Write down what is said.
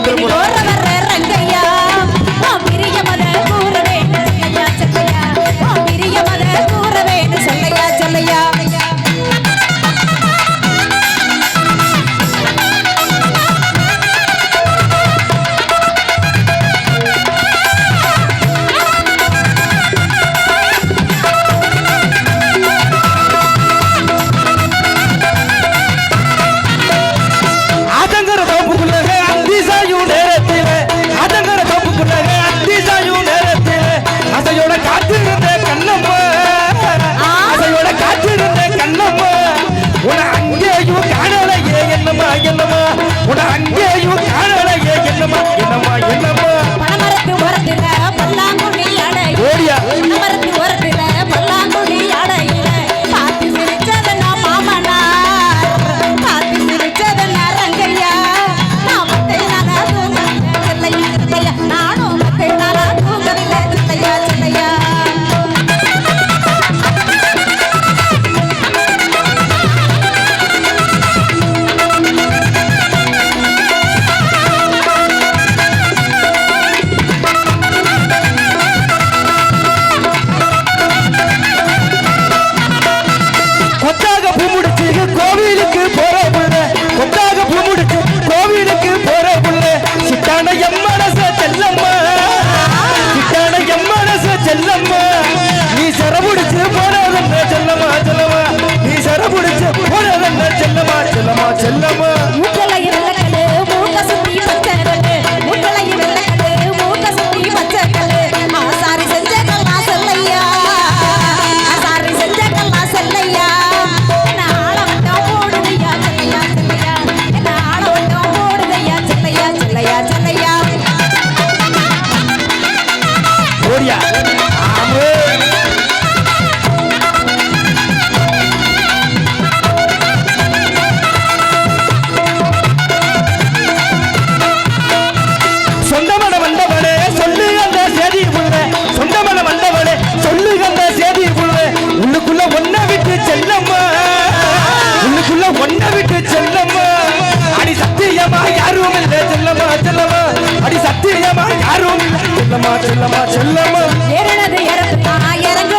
André உட அங்கேயும் காணலையே என்னமா என்னமா என்னமா யாரும் இல்ல செல்லமா செல்லமா அடி சத்தியமா யாரும் இல்ல செல்லமா செல்லமா செல்லமா இறங்கு